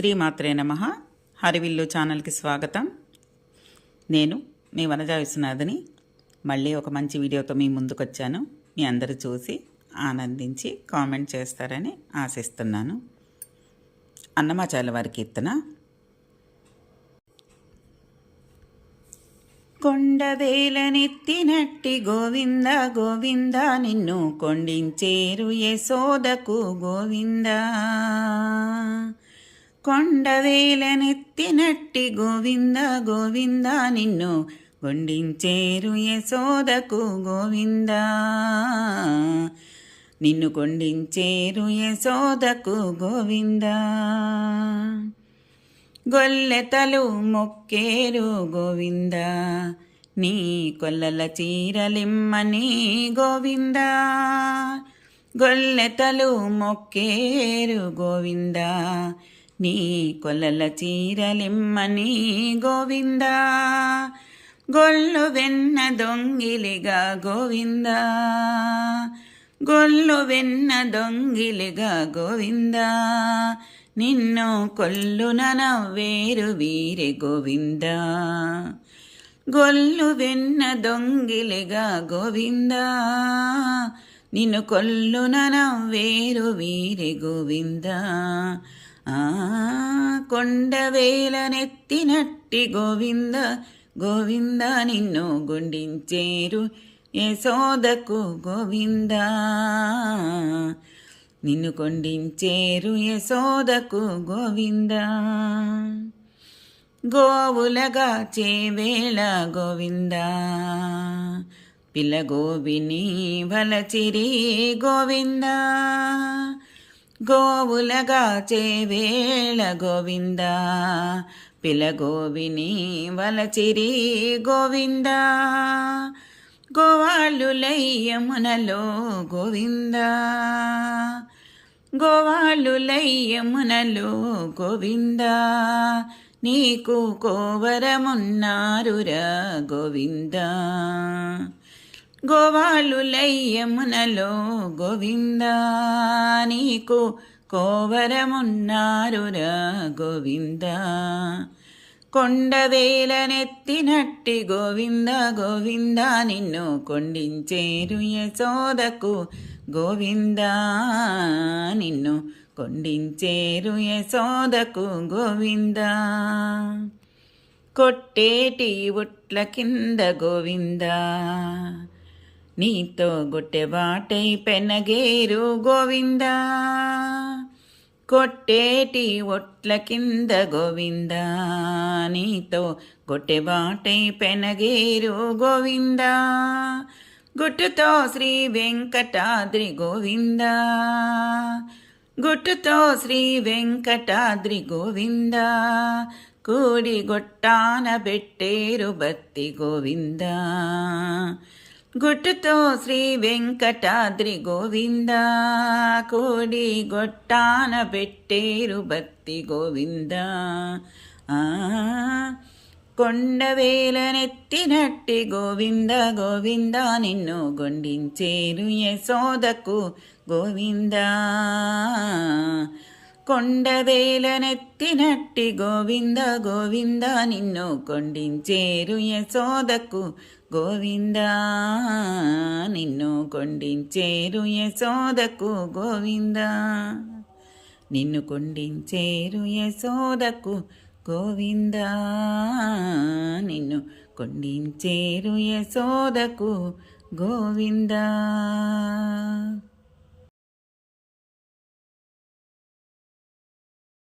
శ్రీమాత్రే నమ. హరివిల్లు ఛానల్కి స్వాగతం. నేను మీ వనజా విశ్వనాథని. మళ్ళీ ఒక మంచి వీడియోతో మీ ముందుకు వచ్చాను మీ అందరూ చూసి ఆనందించి కామెంట్ చేస్తారని ఆశిస్తున్నాను. అన్నమాచార్య వారి కీర్తన. కొండవేలనెత్తినట్టి గోవింద గోవింద నిన్ను కొండించేరు యశోదకు గోవిందా. కొండవేలనెత్తినట్టి గోవింద గోవింద నిన్ను కొండించేరు యశోదకు గోవింద. నిన్ను కొండించేరు యశోదకు గోవింద. గొల్లెతలు మొక్కేరు గోవింద. నీ కొల్లల చీరలిమ్మని గోవింద. గొల్లెతలు మొక్కేరు గోవింద. నీ కొల్లల చీరలిమ్మని గోవింద గొల్లు వెన్న దొంగిలిగా గోవింద గొల్లు వెన్న దొంగిలిగా గోవింద నిన్ను కొల్లున నవ్వేరు వీరి గోవింద గొల్లు వెన్న దొంగిలిగా గోవింద నిన్ను కొల్లున నవ్వేరు వీరి గోవిందా కొండవేల నెత్తినట్టి గోవింద గోవింద నిన్ను గుండించేరు యశోదకు గోవింద నిన్ను కొండించేరు యశోదకు గోవింద గోవులగా చేవేళ గోవింద పిల్లగోవిని వలచిరి గోవిందా గోవులగా చేవేళ గోవింద. పిలగోవిని వలచిరి గోవింద. గోవాళ్ళులయ్యమునలో గోవింద. గోవాళ్ళులయ్యమునలో గోవింద. నీకు కోవరమున్నారురా గోవిందా. గోవాళ్ళులయ్యమునలో గోవింద నీకు కోవరమున్నారురా గోవింద. కొండవేలనెత్తినట్టి గోవింద గోవింద నిన్ను కొండించేరు యశోదకు గోవింద. నిన్ను కొండించేరు యశోదకు గోవింద. కొట్టేటి ఒట్ల కింద గోవిందా. నీతో గొట్టెబాటై పెనగేరు గోవింద. కొట్టేటి ఒట్ల కింద గోవింద. నీతో గొట్టెబాటై పెనగేరు గోవింద. గుట్టుతో శ్రీ వెంకటాద్రి గోవింద. గుట్టుతో శ్రీ వెంకటాద్రి గోవింద. కూడి గొట్టాన పెట్టేరు బత్తి గోవిందా. గుట్టుతో శ్రీ వెంకటాద్రి గోవింద కోడి గొట్టాన పెట్టేరు భక్తి గోవింద. కొండవేలనెత్తినట్టి గోవింద గోవింద నిన్ను గొండించేరు యశోదకు గోవింద. కొండవేలనెత్తినట్టి గోవింద గోవింద నిన్ను కొండించేరు యశోదకు. గోవింద నిన్ను కొండించేరు యశోదకు. గోవింద నిన్ను కొండించేరు యశోదకు. గోవింద నిన్ను కొండించేరు యశోదకు. గోవిందా.